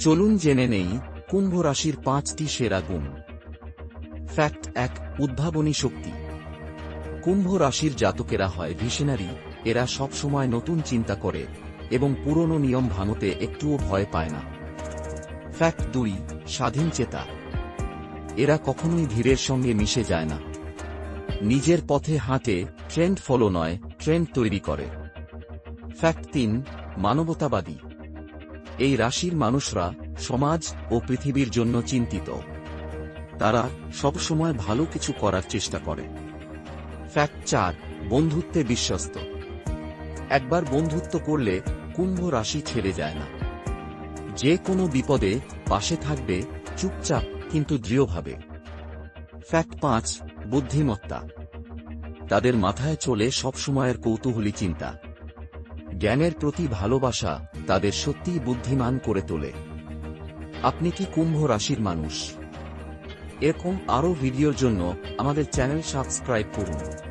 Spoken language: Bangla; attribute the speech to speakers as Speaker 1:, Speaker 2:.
Speaker 1: চলুন জেনে নেই কুম্ভ রাশির পাঁচটি সেরা গুণ। ফ্যাক্ট এক, উদ্ভাবনী শক্তি। কুম্ভ রাশির জাতকেরা হয় ভিশনারি এরা সবসময় নতুন চিন্তা করে এবং পুরনো নিয়ম ভাঙতে একটুও ভয় পায় না। ফ্যাক্ট দুই, স্বাধীন চেতা। এরা কখনোই ধীরের সঙ্গে মিশে যায় না। নিজের পথে হাঁটে ট্রেন্ড ফলো নয় ট্রেন্ড তৈরি করে। ফ্যাক্ট তিন, মানবতাবাদী। এই রাশির মানুষরা সমাজ ও পৃথিবীর জন্য চিন্তিত। তারা সবসময় ভালো কিছু করার চেষ্টা করে। ফ্যাক্ট চার, বন্ধুত্বে বিশ্বস্ত। একবার বন্ধুত্ব করলে কুম্ভ রাশি ছেড়ে যায় না। যে কোনো বিপদে পাশে থাকবে, চুপচাপ কিন্তু দৃঢ়ভাবে। ফ্যাক্ট পাঁচ, বুদ্ধিমত্তা। তাদের মাথায় চলে সবসময়ের কৌতূহলী চিন্তা। জ্ঞানের প্রতি ভালোবাসা তাদের সত্যিই বুদ্ধিমান করে তোলে। আপনি কি কুম্ভ রাশির মানুষ? এরকম আরও ভিডিওর জন্য আমাদের চ্যানেল সাবস্ক্রাইব করুন।